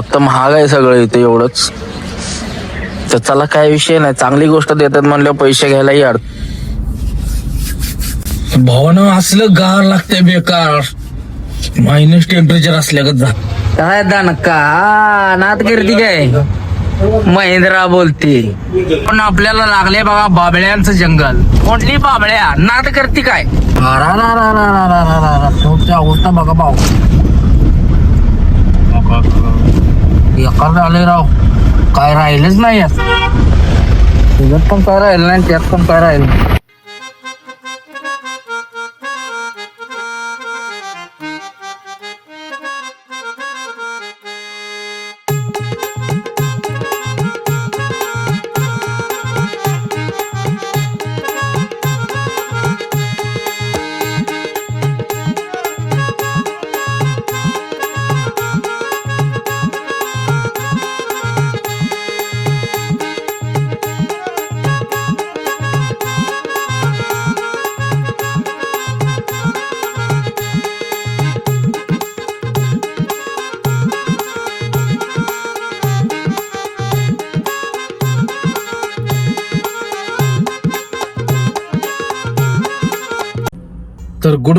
फक्त महाग आहे सगळं इथे एवढंच. तर चला काय विषय नाही. चांगली गोष्ट देतात म्हणल्यावर पैसे घ्यायलाही अड भावानं असलं गार लागते बेकार. मायनस टेम्परेचर असल्यागत जा काय दानका? नात करती काय? महिंद्रा बोलते. पण आपल्याला लागले बघा बाबळ्यांचं जंगल. कोणली बाबळ्या? नात करती काय? बघा भाऊ एकाच आले राव. काय राहिलंच नाही यात. त्याच्यात पण काय राहिलं नाही त्यात पण काय राहिलं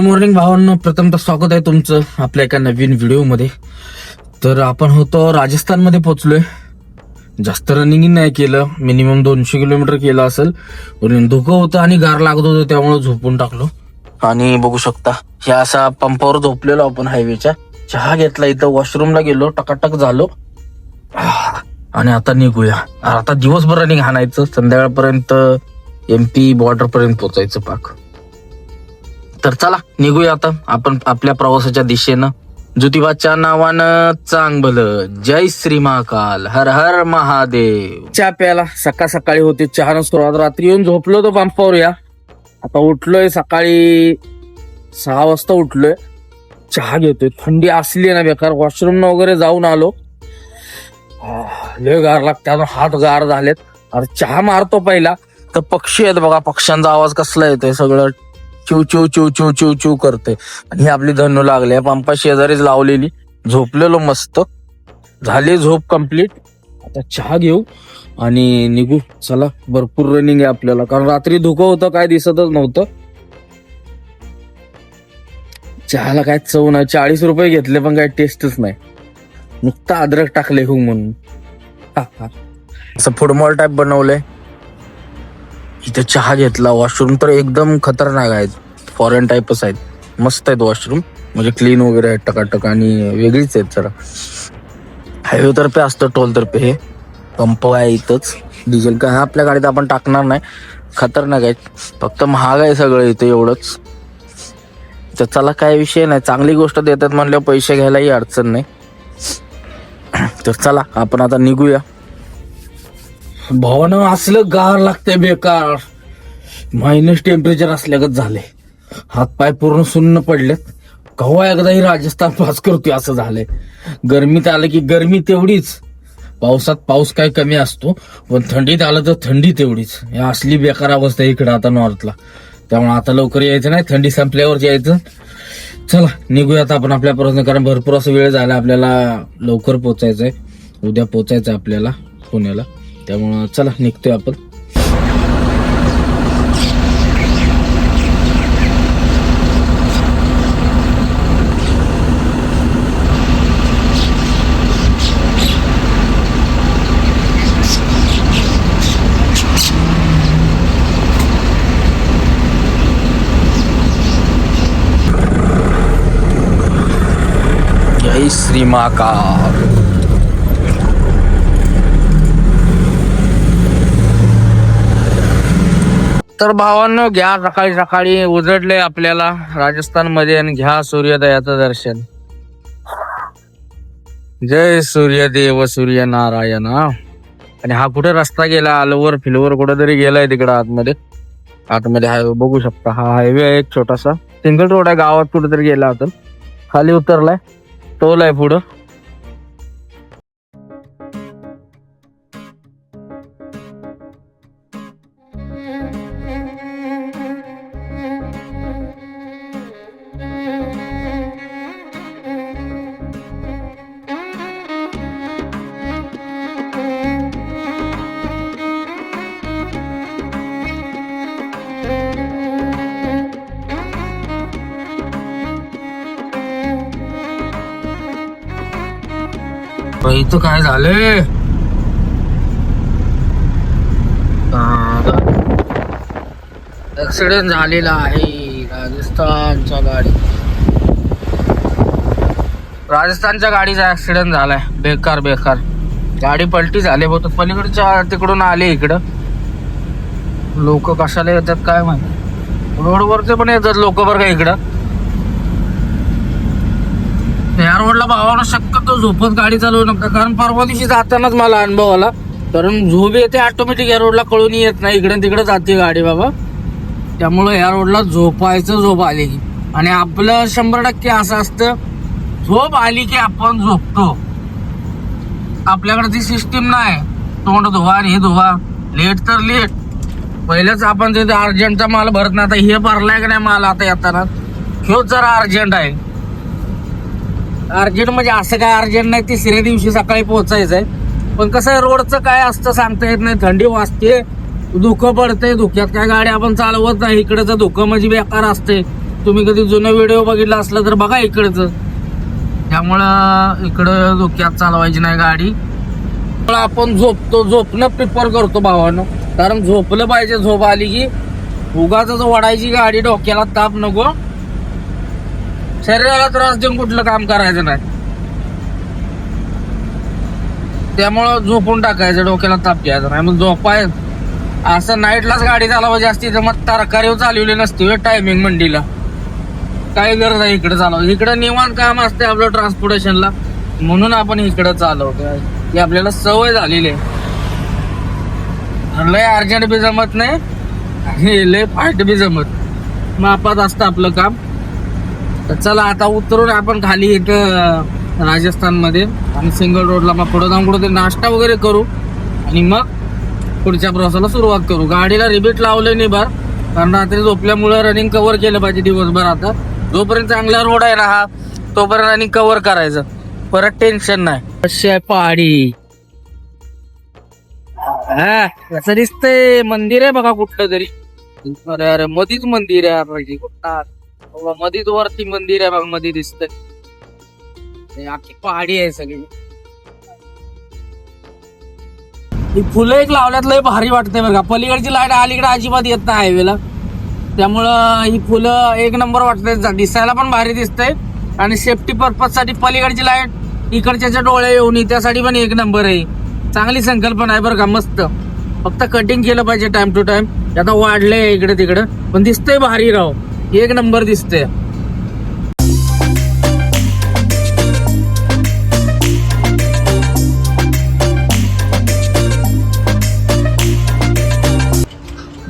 मॉर्निंग भावांनो. प्रथमतः स्वागत आहे तुमचं आपल्या एका नवीन व्हिडिओमध्ये. तर आपण होतो राजस्थानमध्ये पोहोचलोय. जास्त रनिंग नाही केलं. मिनिमम दोनशे किलोमीटर केलं असेल. धुकं होतं आणि गार लागत होतं त्यामुळे झोपून टाकलो. आणि बघू शकता हे असा पंपावर झोपलेलो आपण हायवेच्या चहा घेतला इथं वॉशरूमला गेलो टकाटक झालो. आणि आता निघूया. आता दिवसभर रनिंग हाणायचं. संध्याकाळपर्यंत एमपी बॉर्डर पर्यंत पोहोचायचं पाक. तर चला निघूया आता. आपण आपल्या प्रवासाच्या दिशेनं. ज्योतिबाच्या नावानं चांग भलं. जय श्री महाकाल. हर हर महादेव. चहा प्यायला सकाळ सकाळी होते. चहा सुरुवात रात्री येऊन झोपलो तो पंपावर या. आता उठलोय सकाळी सहा वाजता उठलोय. चहा घेतोय. थंडी असली ना बेकार. वॉशरूम वगैरे जाऊन आलो. आह, लय गार लागते. हात गार झालेत. अरे चहा मारतो पहिला. तर पक्षी आहेत बघा. पक्ष्यांचा आवाज कसला येतोय सगळं. चिव चिव चिव चिव चिव चिव करते. आणि ही आपली धनू लागली. आहे पंपा शेजारीच लावलेली. झोपलेलो मस्त. झाली झोप कंप्लीट आता चहा घेऊ आणि निघू. चला भरपूर रनिंग आहे आपल्याला. कारण रात्री धुकं होतं काय दिसतच नव्हतं. चहाला काय चव नाही. चाळीस रुपये घेतले पण काय टेस्टच नाही. नुकता अद्रक टाकले हो म्हणून. हा, हा. असं फुटबॉल टाईप बनवलंय. इथे चहा घेतला वॉशरूम तर एकदम खतरनाक आहेत. फॉरेन टाईपच आहेत. मस्त आहेत वॉशरूम म्हणजे क्लीन वगैरे आहेत टकाटक आणि वेगळीच आहेत जरा. हायवे तर्फे असतं टोल तर्फे हे. पंप आहे इथंच. डिझेल काय आपल्या गाडीत आपण टाकणार नाही. खतरनाक आहेत. फक्त महाग आहे सगळं इथे एवढंच. तर चला काय विषय नाही. चांगली गोष्ट देतात म्हणल्यावर पैसे घ्यायलाही अडचण नाही. तर चला आपण आता निघूया. भावानं असलं गार लागतंय बेकार. मायनस टेम्परेचर असल्यागत झाले हातपाय पूर्ण सुन्न पडलेत. कव्हा एकदाही राजस्थान पास करतोय असं झालंय. गरमीत आलं की गरमी तेवढीच. पावसात पाऊस काय कमी असतो पण थंडीत आलं तर थंडी तेवढीच. या असली बेकार अवस्था आहे इकडं आता नॉर्थला त्यामुळे आता लवकर यायचं नाही थंडी संपल्यावर यायचं. चला निघूया आता आपण आपल्या प्रश्न कारण भरपूर असं वेळ झाला आपल्याला लवकर पोचायचंय. उद्या पोचायचं आपल्याला पुण्याला. त्यामुळं चला निघतोय आपण. जय श्री महाकाल तर भावांनो घ्या सकाळी सकाळी उजडले आपल्याला राजस्थानमध्ये आणि घ्या सूर्योदयाचं दर्शन. जय सूर्यदेव सूर्य नारायण आणि हा कुठे रस्ता गेला? अलवर फिलवर कुठेतरी गेलाय तिकडे आतमध्ये. आतमध्ये हायवे बघू शकता हा हायवे आहे एक छोटासा. सिंगल रोड आहे गावात कुठेतरी गेला आता खाली उतरलाय टोल आहे पुढं. इथं काय झाले ऍक्सिडेंट झालेला आहे राजस्थानच्या गाडी राजस्थानच्या गाडीचा ऍक्सिडेंट झालाय. बेकार बेकार. गाडी पलटी झाली बहुतेक पलीकडच्या तिकडून आले इकडं. लोक कशाला येतात काय माहिती? रोडवरचे पण येतात लोक बरं का इकडं या रोडला भावानं शक्यतो झोपत गाडी चालवू नका. कारण परवा दिवशी जातानाच मला अनुभव आला कारण झोप येते ऑटोमॅटिक या रोडला कळून येत नाही. इकडे तिकडे जाते गाडी बाबा. त्यामुळं या रोडला झोपायचं झोप आली की. आणि आपलं शंभर टक्के असं असतं झोप आली की आपण झोपतो. आपल्याकडे ती सिस्टीम नाही. तोंड धुवा आणि हे धुवा. लेट तर लेट पहिलेच आपण तिथे अर्जंटचा माल भरत नाही. आता हे भरलाय का नाही माल आता येताना? ह्योच जरा अर्जंट आहे. अर्जंट म्हणजे असं काय अर्जंट नाही तिसऱ्या दिवशी सकाळी पोहोचायचं आहे पण कसं आहे रोडचं काय असतं सांगता येत नाही. थंडी वाजते धुकं पडतंय धुक्यात काय गाडी आपण चालवत नाही. इकडचं धुकं म्हणजे बेकार असते तुम्ही कधी जुनं व्हिडिओ बघितला असला तर बघा इकडचं. त्यामुळं इकडं धुक्यात चालवायची नाही गाडी. आपण झोपतो झोपणं प्रिफर करतो भावानं. कारण झोपलं पाहिजे झोप आली की उगाच वडायची गाडी डोक्याला ताप नको. शरीराला त्रास देऊन कुठलं काम करायचं नाही. त्यामुळं झोपून टाकायचं डोक्याला ताप घ्यायचा नाही. मग झोपाय असं नाईटलाच गाडी चालवायची असती तर मग तरकारी चालवली नसती टायमिंग मंडीला. काय गरज आहे इकडे चालव इकडे निवांत काम असते आपलं ट्रान्सपोर्टेशनला म्हणून आपण इकडे चालवतो ही आपल्याला सवय झालेली आहे. लय अर्जंट बी जमत नाही लय फास्ट बी जमत. मापात असतं आपलं काम. तर चला आता उतरून आपण खाली इथं राजस्थानमध्ये आणि सिंगल रोडला मग पुढं जाऊन कुठे नाश्ता वगैरे करू. आणि मग पुढच्या प्रवासाला सुरुवात करू. गाडीला रिबीट लावलं नाही बार कारण रात्री झोपल्यामुळे रनिंग कव्हर केलं पाहिजे दिवसभर आता. जोपर्यंत चांगला रोड आहे ना हा तोपर्यंत रनिंग कव्हर करायचं. परत टेन्शन नाही. कशी आहे पहाडी. हा असं दिसतंय. मंदिर आहे बघा कुठलं तरी. अरे अरे मधीच मंदिर आहे. पाहिजे कुठं मधीच वरती मंदिर आहे बघमध्ये दिसत अख्खी पहाडी आहे सगळी. ही फुलं एक लावल्यात लय भारी वाटते बरं का. पलीकडची लाइट अलीकडे अजिबात येत नाही हायवेला त्यामुळं ही फुलं एक नंबर वाटते दिसायला पण भारी दिसतंय. आणि सेफ्टी पर्पजसाठी पलीकडची लाइट इकडच्या डोळे येऊन त्यासाठी पण एक नंबर आहे. चांगली संकल्पना आहे बरं का मस्त. फक्त कटिंग केलं पाहिजे टाइम टू टाइम आता वाढलंय इकडे तिकडे. पण दिसतंय भारी राव. एक नंबर दिसतंय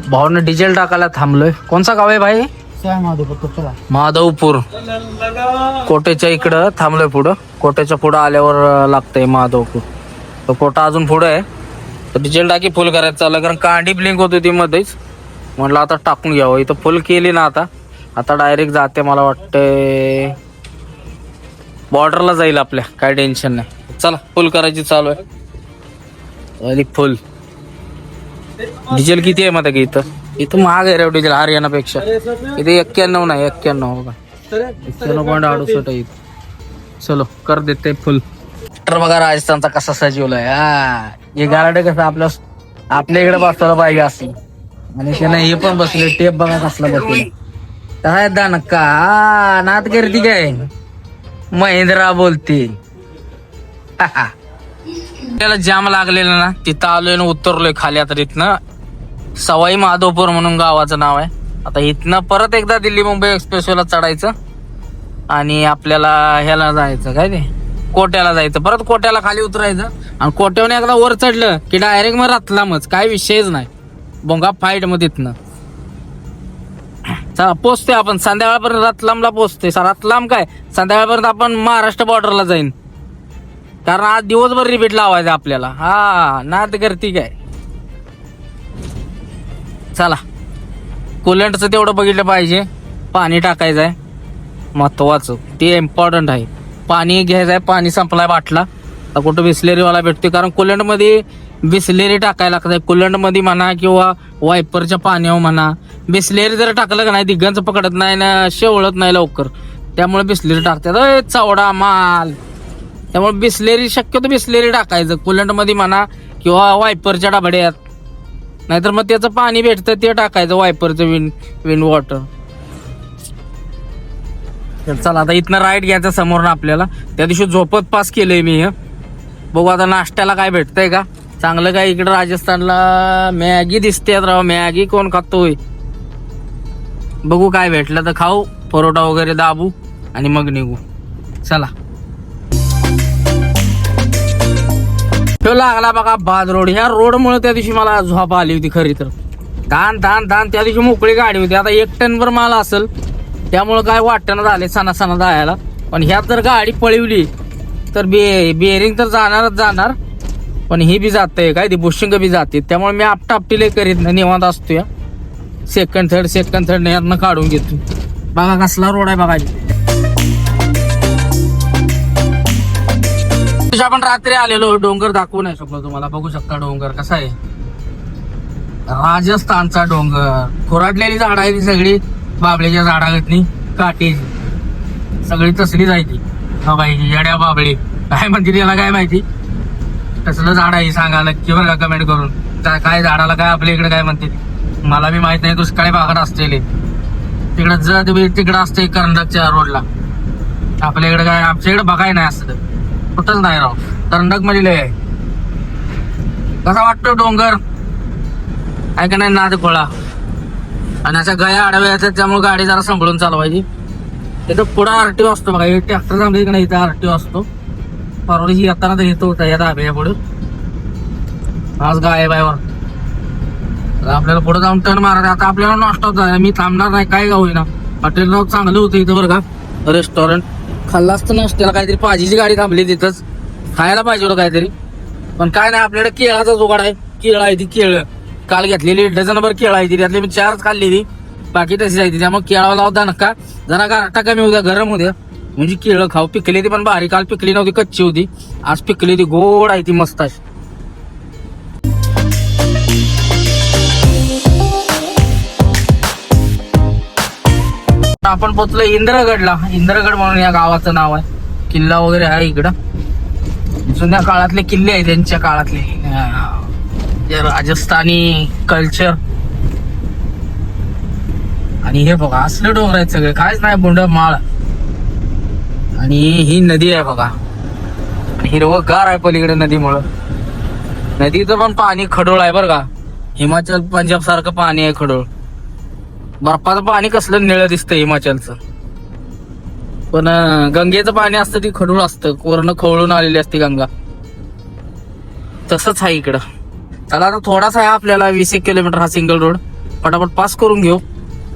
भाऊने डिझेल टाकायला थांबलोय. कोणचा गाव आहे भाई? माधवपूर कोटेच्या इकडं थांबलोय पुढं. कोटेच्या पुढं आल्यावर लागतंय माधवपूर. तर कोटा अजून पुढं आहे. तर डिझेल टाकी फुल करायचं चाललं कारण कांडी ब्लिंक होती ती मध्येच. म्हटलं आता टाकून घ्यावं. इथं फुल केली ना आता. आता डायरेक्ट जाते मला वाटते बॉर्डरला जाईल आपल्या काय टेन्शन नाही. चला फुल करायची चालू आहे. आणि फुल डिझेल किती आहे माहिती की इथं? इथं महाग आहे रे डिझेल हरियाणापेक्षा. इथे एक्क्याण्णव नाही एक्क्याण्णव हो का एक्क्याण्णव पॉईंट अडुसष्ट आहे इथं. चलो कर देते फुल तर बघा राजस्थानचा कसा सजीवलाय हा. हे गाराडे कसं आपल्या आपल्या इकडे बसवायला पाहिजे असं. आणि त्यानं हे पण बसले टेप बघा कसला बसले. काय दानक्का हा नात करती काय? महिंद्रा बोलते. त्याला जाम लागलेला ना तिथं आलोय ना उतरलोय खाली आता तिथनं सवाई माधवपूर म्हणून गावाचं नाव आहे. आता इथनं परत एकदा दिल्ली मुंबई एक्सप्रेसवेला चढायचं. आणि आपल्याला ह्याला जायचं काय ते? कोट्याला जायचं. परत कोट्याला खाली उतरायचं. आणि कोट्यावर एकदा वर चढलं की डायरेक्ट मग रातलामच. काय विषयच नाही. बोंगा फाईट मग तिथनं. पोचतोय आपण. संध्याकाळपर्यंत रतलामला पोचतोय. रतलाम काय? संध्याकाळपर्यंत आपण महाराष्ट्र बॉर्डरला जाईन. कारण आज दिवसभर रिपीट लावायचं आपल्याला. हा नाद करती काय? चला. कुलंटचं तेवढं बघितलं पाहिजे. पाणी टाकायचं आहे. महत्वाचं. ते इम्पॉर्टंट आहे. पाणी घ्यायचं आहे. पाणी संपलाय बाटला. तर कुठं बिस्लेरीवाला भेटतोय. कारण कुलंटमध्ये बिस्लेरी टाकायला लागत आहे कुलंडमध्ये म्हणा किंवा वायपरच्या पाण्यावर म्हणा. बिस्लेरी जर टाकलं का नाही ती गंज पकडत नाही ना शेवळत नाही लवकर. त्यामुळे बिस्लेरी टाकतात. "अय, चवडा माल. त्यामुळे बिस्लेरी शक्यतो बिस्लेरी टाकायचं. कुलंडमध्ये म्हणा किंवा वायपरच्या डबड्यात. नाहीतर मग त्याचं पाणी भेटतं ते टाकायचं वायपरचं विन विन वॉटर. चला आता इथनं राईट घ्यायचं समोरून आपल्याला. त्या दिवशी झोपत पास केलंय मी हे. बघू आता नाश्त्याला काय भेटतंय का? चांगलं काय इकडं राजस्थानला मॅगी दिसते राव मॅगी कोण खातोय? बघू काय भेटलं तर खाऊ परोटा वगैरे दाबू आणि मग निघू. चला. तो लागला बघा बाद रोड ह्या रोड मुळे त्या दिवशी मला झोप आली होती खरी तर. धान धान धान त्या दिवशी मोकळी गाडी होती. आता एक टनभर माल असेल. त्यामुळं काय वाटणं झाले सणा सणा जायला. पण ह्यात जर गाडी पळवली तर बे बेरिंग तर जाणारच जाणार. पण ही बी जाते काय ती बुशिंग बी जाते. त्यामुळे मी आपटापटीले करीत नाही निवांत असतो या सेकंड थर्ड सेकंड थर्ड यातनं काढून घेतो बघा कसला रोड आहे बघा. दिवशी आपण रात्री आलेलो डोंगर दाखवू नाही शकलो तुम्हाला. बघू शकता डोंगर कसा आहे. राजस्थानचा डोंगर. खोराटलेली झाड आहे ती सगळी. बाबळीच्या झाडागतनी काटेची सगळी तसली जायची हा बाई येड्या बाबळी. काय म्हणते त्याला काय माहिती? तसलं झाड आहे सांगा नक्की बरं का कमेंट करून. काय काय झाडाला काय आपल्या इकडे काय म्हणते? मला बी माहीत नाही दुष्काळी भागात असतेले तिकडं जर बी तिकडं असते करंडकच्या रोडला आपल्या इकडे काय आमच्या इकडे बघाय नाही असतं कुठंच नाही राव. करंडकमध्ये आहे. कसा वाटतो डोंगर? आहे का नाही नाद खोळा आणि अशा गया आडव्या येतात त्यामुळे गाडी जरा सांभाळून चालवायची. तिथं पुढं आरटीओ असतो बघा ट्रॅक्टर थांबले की नाही इथं आरटीओ असतो. परवाची येताना तर येतो होता या दाब्या पुढं आज गाय बायवर आपल्याला पुढे जाऊन टर्न मारा आता आपल्याला नाश्ता होता. मी थांबणार नाही काय गाव होईना हॉटेल नाव चांगलं होतं इथं बरं का. रेस्टॉरंट खाल्ला असतं नाश्त्याला काहीतरी भाजीची गाडी थांबली तिथंच. खायला पाहिजे होतं काहीतरी. पण काय नाही आपल्याकडे केळाचा जुगाड आहे. केळ आहे ती केळ. काल घेतलेली डझनभर केळ आहे ती. त्यातली मी चारच खाल्लेली बाकी तशी आहे ती. त्यामुळे केळाला लावता नका. जरा गारटा कमी उद्या गरम होत्या म्हणजे केळं खाऊ पिकली ती पण भारी काल पिकली नव्हती कच्ची होती. आज पिकली ती गोड आहे ती मस्त अशी. आपण पोचलो इंद्रगडला. इंद्रगड म्हणून या गावाचं नाव आहे. किल्ला वगैरे आहे इकडं. जुन्या काळातले किल्ले आहेत त्यांच्या काळातले. राजस्थानी कल्चर. आणि हे बघा असले डोंगर आहेत सगळे. काहीच नाही बोंड माळ. आणि ही नदी आहे बघा. आणि हिरवगार आहे पलीकडे नदीमुळं. नदीचं पण पाणी खडोळ आहे बरं का. हिमाचल पंजाब सारखं पाणी आहे खडोळ. बर्फाचं पाणी कसलं निळं दिसतं हिमाचलचं. पण गंगेचं पाणी असतं ती खडूळ असतं. वरनं खवळून आलेली असते गंगा. तसंच आहे इकडं. त्याला आता थोडासा आहे आपल्याला वीस एक किलोमीटर हा सिंगल रोड. पटापट पास करून घेऊ.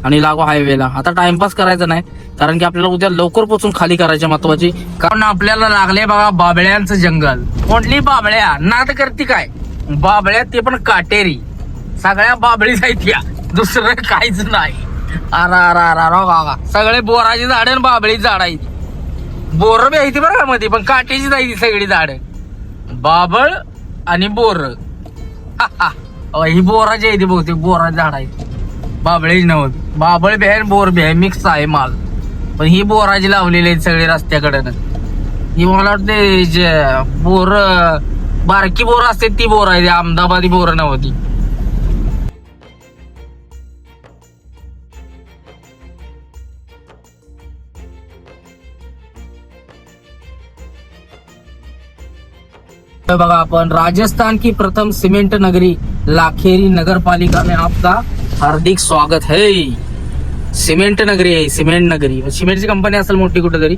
आणि लागू हायवेला. आता टाइमपास करायचा नाही कारण की आपल्याला उद्या लवकर पोचून खाली करायची महत्वाची. कारण आपल्याला लागले बघा बाबळ्यांचं जंगल. कोणली बाबळ्या? नाद करते काय? बाबळ्या ते पण काटेरी. सगळ्या बाबळीच आहेत या. दुसरं काहीच नाही. अरा अरा अरा रा सगळे बोराची झाड आणि बाबळी झाड आहेत. बोर बी आहे ती बरं का मध्ये पण काटेची आहे ती सगळी झाड. बाबळ आणि बोर. ही बोराची आहे ती बहुतेक बोराची झाड आहे बाबळे नव्हत. बाबळ बी आहे बोर बी आहे मिक्स आहे माल. पण ही बोराची लावलेली आहेत सगळे रस्त्याकडनं. ही मला वाटते जे बोर बारकी बोर असते ती बोर आहे अहमदाबादी बोर नव्हती. बघा आपण राजस्थान की प्रथम सीमेंट नगरी लाखेरी नगर पालिका में आपका हार्दिक स्वागत है सिमेंट नगरी आहे सिमेंट नगरी. सिमेंटची कंपनी असेल मोठी कुठेतरी.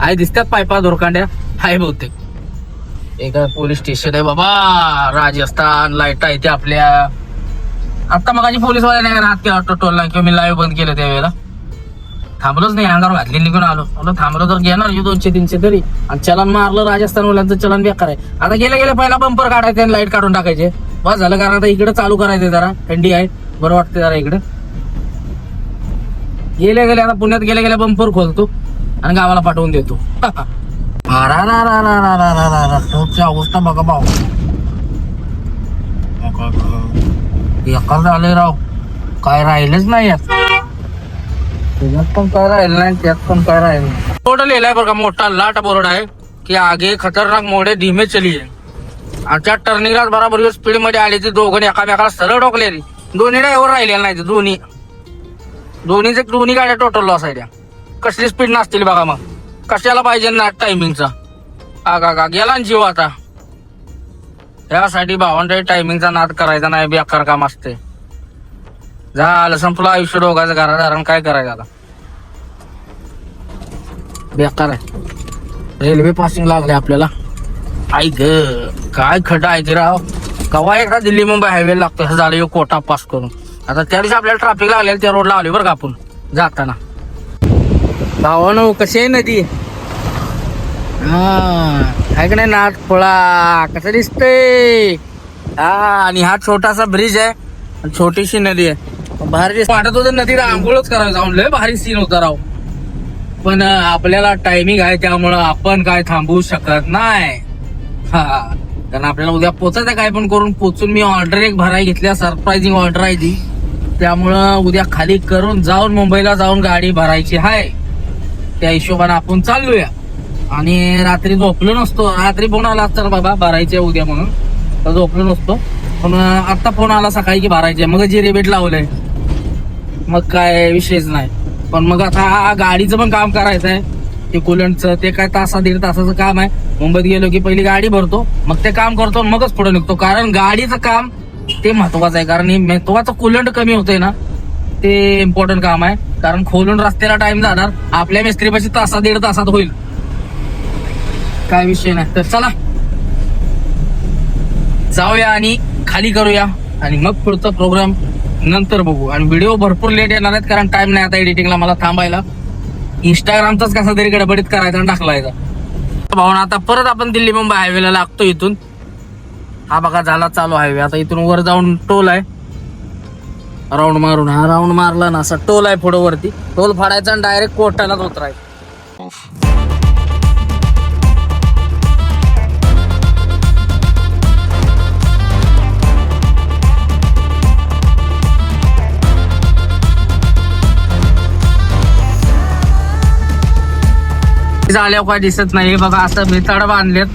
आहे दिसतात पायपा धोरकांड्या. आहे बहुतेक. एक पोलीस स्टेशन आहे बाबा. राजस्थान लाइट आहे ते आपल्या. आता मग पोलीस नाही राहत की ऑटो टोलला. किंवा मी लाईव्ह बंद केलं त्यावेळेला. थांबलोच नाही अंगावर घातली निघून आलो. म्हणलं थांबलो तर घेणार येऊ दोनशे तीनशे तरी. आणि चलन मारलं राजस्थान मुलांचं चलन बेकार आहे. आता गेल्या गेल्या पहिला बंपर काढायचे आणि लाइट काढून टाकायचे. बस झालं कारण आता इकडे चालू करायचं जरा. थंडी आहे. बरं वाटतं जरा इकडे गेले गेल्या आता पुण्यात गेले गेल्या बंपर खोलतो आणि गावाला पाठवून देतो अवस्था बघा भाऊ एकाच झाले राव काय राहिलेच नाही यात त्याच्यात पण काय राहिलं नाही त्यात पण काय राहिलं बोर्ड लिहिलाय बरं का मोठा लाट बोर्ड आहे की आगे खतरनाक मोडे धीमे चलिये आमच्या टर्निंगलाच बराबर स्पीडमध्ये आली ती दोघं एकामेकाला सरळ डोकलेली दोन्ही ड्रायव्हर राहिलेला नाही दोन्ही. दोन्हीचे दोन्ही गाड्या टोटल लॉस आहे त्या कसली स्पीड नसतील बघा मग. कशाला पाहिजे ना टायमिंगचा अग आग गेला जीव आता. यासाठी भावांच्या टायमिंगचा नाद करायचा नाही बेकार काम असते झालं संपलं आयुष्य डोघाचं घरा धारण काय करायचं आता? बेकार आहे. रेल्वे पासिंग लागले आपल्याला. ऐक काय खड आहे ते राव? कवा एकदा दिल्ली मुंबई हायवे लागतो असं झालं कोटा पास करून. आता त्या दिवशी आपल्याला ट्रॅफिक लागले त्या रोडला आले बरं का आपण जाताना. भावानो कशी आहे नदी? हा नाही नाथ फळा कसं दिसतंय? हा आणि हा छोटासा ब्रिज आहे छोटीशी नदी आहे. भारी वाटत होतं नदीला आंघोळच करायला जाऊन लय भारी सीन होता राव. पण आपल्याला टायमिंग आहे त्यामुळं आपण काय थांबवू शकत नाही. हा. कारण आपल्याला उद्या पोचायचं काय पण करून पोचून मी ऑर्डर एक भराय घेतल्या सरप्राइझिंग ऑर्डर आहे ती. त्यामुळं उद्या खाली करून जाऊन मुंबईला जाऊन गाडी भरायची आहे त्या हिशोबाने आपण चाललोया. आणि रात्री झोपलो नसतो. रात्री फोन आला तर बाबा भरायचे उद्या म्हणून. तर झोपलो नसतो. पण आत्ता फोन आला सकाळी की भरायचे मग जे रिबेट लावलंय. मग काय विषयच नाही. पण मग आता गाडीचं पण काम करायचं आहे ते कुलंटचं ते काय तासा दीड तासाचं काम आहे. मुंबईत गेलो की पहिली गाडी भरतो मग ते काम करतो आणि मगच पुढे निघतो. कारण गाडीचं काम ते महत्वाचं आहे. कारण हे महत्वाचं कुलंट कमी होतंय ना ते इम्पॉर्टंट काम आहे. कारण खोलून रस्त्याला टाइम जाणार आपल्या मिस्त्रीपाशी तासा दीड तासात होईल. काय विषय नाही. तर चला. जाऊया आणि खाली करूया. आणि मग पुढचा प्रोग्राम नंतर बघू. आणि व्हिडिओ भरपूर लेट येणार आहेत कारण टाइम नाही आता एडिटिंगला मला थांबायला. इंस्टाग्रामचाच कसा तरी गडबडीत करायचा आणि टाकलायचा भाऊन आता परत आपण दिल्ली मुंबई हायवेला लागतो इथून. हा बघा झाला चालू हायवे आता इथून वर जाऊन टोल आहे. राऊंड मारून. हा राऊंड मारला ना असा टोल आहे पुढं वरती. टोल फाडायचा आणि डायरेक्ट कोर्टालाच उतरायचं. झाल्यावर काय दिसत नाही. बघा असं भिताड बांधलेत.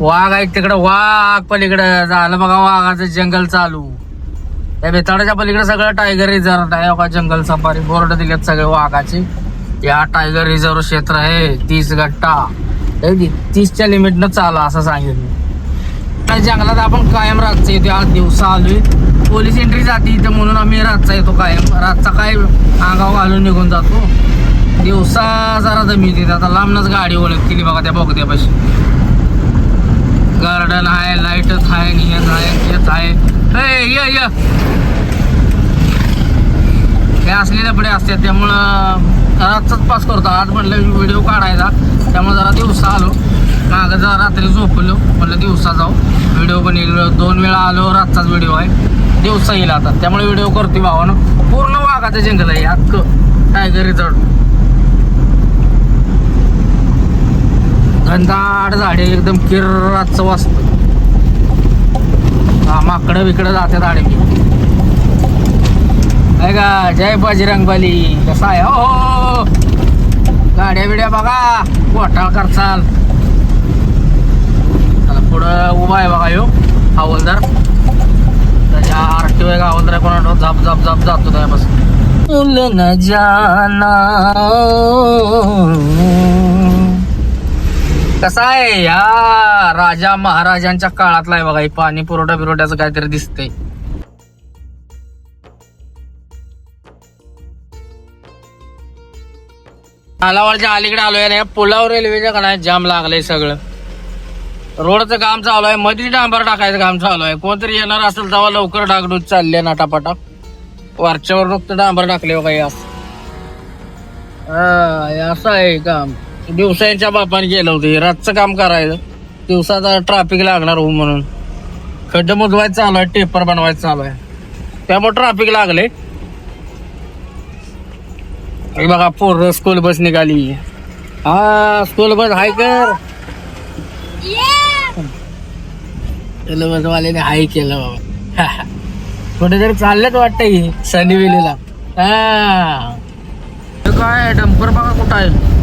वाघ आहे तिकडे वाघ पलीकडे झालं. बघा वाघाचं जंगल चालू. त्या बेताडाच्या पलीकडे सगळं टायगर रिझर्व आहे. बघा जंगल सफारी बोर्ड दिलेत सगळे वाघाचे. या टायगर रिझर्व क्षेत्र आहे. तीस गट्टा. हे की तीसच्या लिमिटनं चाला असं सांगितलं त्या जंगलात आपण कायम रातचं येतो आज दिवसा आलोय. पोलीस एंट्री जाते इथं म्हणून आम्ही रातचा येतो कायम. रातचा काय अंगाव घालून निघून जातो. दिवसा जरा जमीन येते आता लांबनच गाडी ओळख केली बघा त्या बोगद्यापाशी. गार्डन आहे लाईटच आहे नियत आहे हेच आहे. ये ये. हे असलेले पुढे असतात त्यामुळं रातचाच पास करतो. आज म्हटलं व्हिडिओ काढायचा. त्यामुळे जरा दिवसा आलो. मागं जरा रात्री झोपलो. म्हटलं दिवसा जाऊ. व्हिडिओ पण येईल दोन वेळा आलो रातचाच व्हिडिओ आहे. दिवसा येईल आता. त्यामुळे व्हिडिओ करते भावानं. पूर्ण वाघाचं जंगल आहे. अख्खं. टायगर रिझॉर्ट घनदाट झाडे एकदम किर्राचं वाजत हा माकडं विकडं जाते आडवी आहे का जय बजरंग बली कसा आहे? हो, हो, हो, हो, गाड्या बिड्या बघा घोटाळ करचाल. पुढं उभा आहे बघा यो हवलदार. त्याच्या आरटीओ आहे का हवलदार कोणा झाप झाप झाप जातो त्यापासून फुल न जाना कसा आहे या राजा महाराजांच्या काळातला आहे बघा हे पाणी पुरवठा बिरवठ्याचं काहीतरी दिसतंय. नालावालच्या अलीकडे आलोय ना या पुलावर रेल्वेच्या कडा जाम लागलंय सगळं. रोडचं काम चालू आहे मध्ये डांबर टाकायचं काम चालू आहे. कोणतरी येणार असेल तेव्हा लवकर डागडूच चालले नाटापाटा. वरच्यावर नुकतं डांबर टाकले बघा असं. हा, असं आहे काम. दिवसांच्या बापाने केलं होतं. रातचं काम करायचं. दिवसाचा ट्रॅफिक लागणार हो म्हणून. खड्डे मुजवायचं चालू आहे टेपर बनवायचं चालू आहे. त्यामुळे ट्रॅफिक लागले. बघा पोर स्कूल बस निघाली. हा स्कूल बस हाय कर. स्कूल बस वाल्याने हाय केलं बाबा. कुठेतरी चाललेच वाटतं ही सनीविलीला हा. हे काय डंपर बघा कुठं आहे.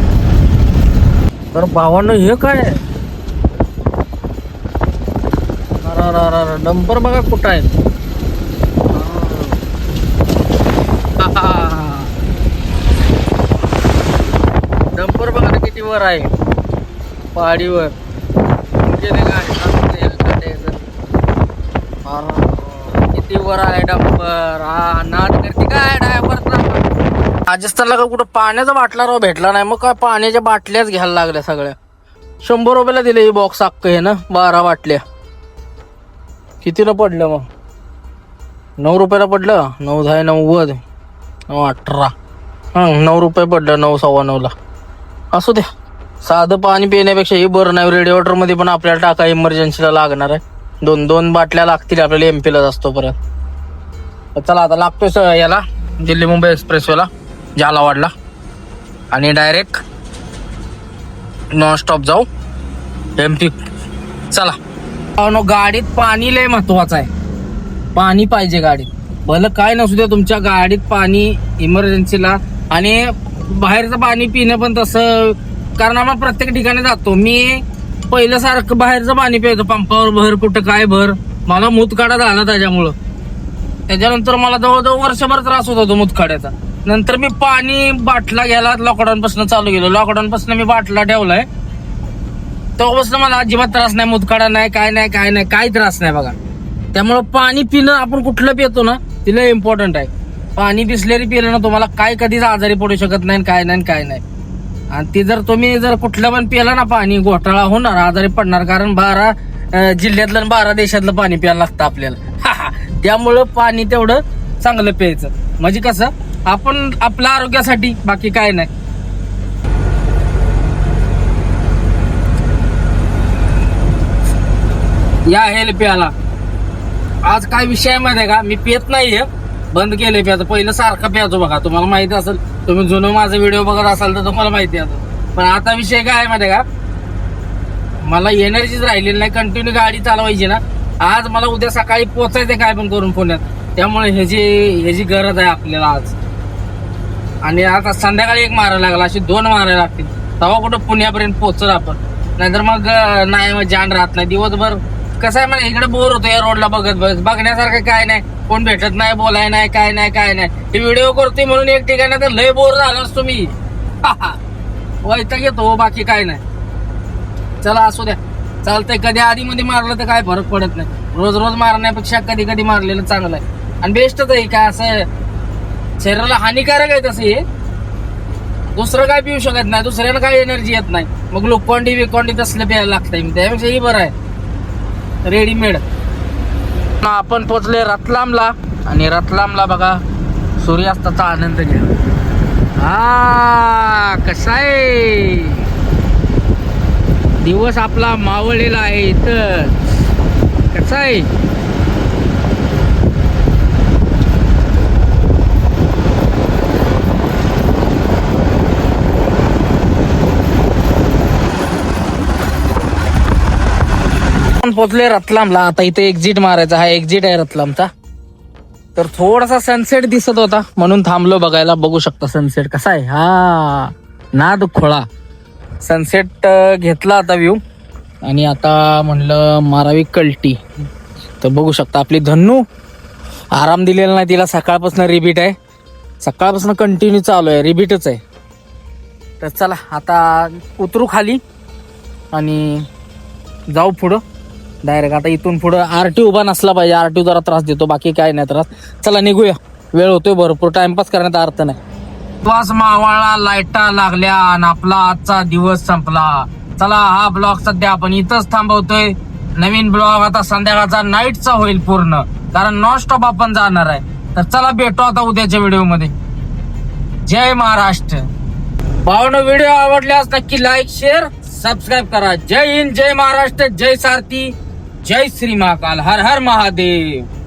तर भावानं हे काय? डंपर बघा कुठं आहे डंपर बघा ना किती वर आहे. पहाडीवर म्हणजे अरे, किती वर आहे डंपर हा नाद करते काय ड्रायव्हर राजस्थानला का कुठं पाण्याचा बाटला राव भेटला नाही. मग काय पाण्याच्या बाटल्याच घ्यायला लागल्या सगळ्या. शंभर रुपयाला दिले ही बॉक्स अक्क हे ना बारा बाटल्या. कितीला पडलं मग? नऊ रुपयाला पडलं? नऊ दहा नव्वद. नऊ अठरा. हा नऊ रुपये पडलं नऊ सव्वा नऊला. असू द्या साधं पाणी पिण्यापेक्षा हे बरं नाही. रेडिओटरमध्ये पण आपल्याला टाका इमर्जन्सीला लागणार आहे. दोन दोन बाटल्या लागतील आपल्याला एमपीला असतो परत. चला आता लागतोय याला दिल्ली मुंबई एक्सप्रेसवेला झालावाडला आणि डायरेक्ट नॉन स्टॉप जाऊ. एम पी चला. अहो, गाडीत पाणी लय महत्वाचं आहे. पाणी पाहिजे गाडीत. भलं काय नसू द्या तुमच्या गाडीत पाणी इमर्जन्सीला आणि बाहेरचं पाणी पिणं पण तसं कारण आम्हाला प्रत्येक ठिकाणी जातो. मी पहिलं सारखं बाहेरचं पाणी प्यायचं. पंपावर भर कुठं काय भर. मला मुतकाडा झाला त्याच्यामुळं. त्याच्यानंतर मला जवळजवळ वर्षभर त्रास होत होतो मूतखाड्याचा. नंतर मी पाणी बाटला घ्यायला लॉकडाऊन पासून चालू केलं. लॉकडाऊन पासून मी बाटला ठेवलाय. तेव्हापासून मला अजिबात त्रास नाही मुतखडा नाही काय नाही काय नाही काही त्रास नाही बघा. त्यामुळं पाणी पिणं आपण कुठलं पितो ना तिला इम्पॉर्टंट आहे. पाणी बिसलेरी पिलं ना तुम्हाला काय कधीच आजारी पडू शकत नाही काय नाही काय नाही. आणि ते जर तुम्ही जर कुठलं पण पिलं ना पाणी घोटाळा होणार आजारी पडणार कारण बारा जिल्ह्यातलं आणि बारा देशातलं पाणी प्यायला लागतं आपल्याला. त्यामुळं पाणी तेवढं चांगलं प्यायचं. म्हणजे कसं आपण आपल्या आरोग्यासाठी बाकी काय नाही. या हेल प्याला. आज काय विषय माहिती आहे का? मी पेत नाहीये. बंद केले प्याचं. पहिलं सारखं प्यायचो बघा. तुम्हाला माहिती असेल तुम्ही जुनं माझा व्हिडिओ बघत असाल तर तुम्हाला माहिती आहे पण आता विषय काय आहे माहिती आहे का? मला एनर्जीच राहिलेली नाही. कंटिन्यू गाडी चालवायची ना. आज मला उद्या सकाळी पोचायचं काय पण करून पुण्यात. त्यामुळे ह्याची ह्याची गरज आहे आपल्याला आज. आणि आता संध्याकाळी एक मारायला लागला अशी दोन मारायला लागतील. तेव्हा कुठं पुण्यापर्यंत पोहोचल आपण. नाहीतर मग नाही मग जाण राहत नाही. दिवसभर कसं आहे म्हणजे इकडे बोर होतो या रोडला बघत बघत बघण्यासारखं काय नाही. कोण भेटत नाही बोलाय नाही काय नाही काय नाही. ते व्हिडिओ करतोय म्हणून एक ठिकाणी तर लय बोर झालास तुम्ही वैताग येतो हो, बाकी काय नाही. चला असू द्या. चालतंय कधी आधी मध्ये मारलं तर काय फरक पडत नाही. रोज रोज मारण्यापेक्षा कधी कधी मारलेलं चांगलं आहे. आणि बेस्टच आहे काय असं शरीराला हानिकारक आहे तसं हे. दुसरं काय पिऊ शकत नाही दुसऱ्याला काय एनर्जी येत नाही. मग लोकोंडी बिकोंडी तसलं प्यायला लागतंय. त्यापेक्षा ही बरं आहे. रेडीमेड आपण पोचले रतलामला. आणि रतलामला बघा सूर्यास्ताचा आनंद घ्या हा कसा आहे? दिवस आपला मावळलेला आहे इथं. कसा आहे? आपण पोचले रतलामला. आता इथे एक्झिट मारायचा. हा एक्झिट आहे रतलामचा. तर थोडासा सनसेट दिसत होता. म्हणून थांबलो बघायला. बघू शकता सनसेट कसा आहे. हा नाद खोळा. सनसेट घेतला आता व्ह्यू आणि आता म्हणलं मारावी कल्टी. तर बघू शकता आपली धन्नू. आराम दिलेला नाही. तिला सकाळपासून रिबीट आहे. सकाळपासून कंटिन्यू चालू आहे. रिबीटच आहे. तर चला आता उतरू खाली. आणि जाऊ पुढं. डायरेक्ट आता इथून पुढं आर टी उभा नसला पाहिजे. आर टी जरा त्रास देतो. बाकी काय नाही त्रास. चला निघूया. वेळ होतोय भरपूर. टाइमपास करण्यात अर्थ नाही. श्वास मावाळा लाईटा लागल्या आणि आपला आजचा दिवस संपला. चला हा ब्लॉग सध्या आपण इथंच थांबवतोय. नवीन ब्लॉग आता संध्याकाळचा नाईटचा होईल पूर्ण. कारण नॉन स्टॉप आपण जाणार आहे. तर चला भेटू आता उद्याच्या व्हिडिओमध्ये जय महाराष्ट्र. भावनं व्हिडिओ आवडल्यास नक्की लाईक शेअर सबस्क्राईब करा. जय हिंद जय महाराष्ट्र जय सारथी. जय श्री महाकाल हर हर महादेव।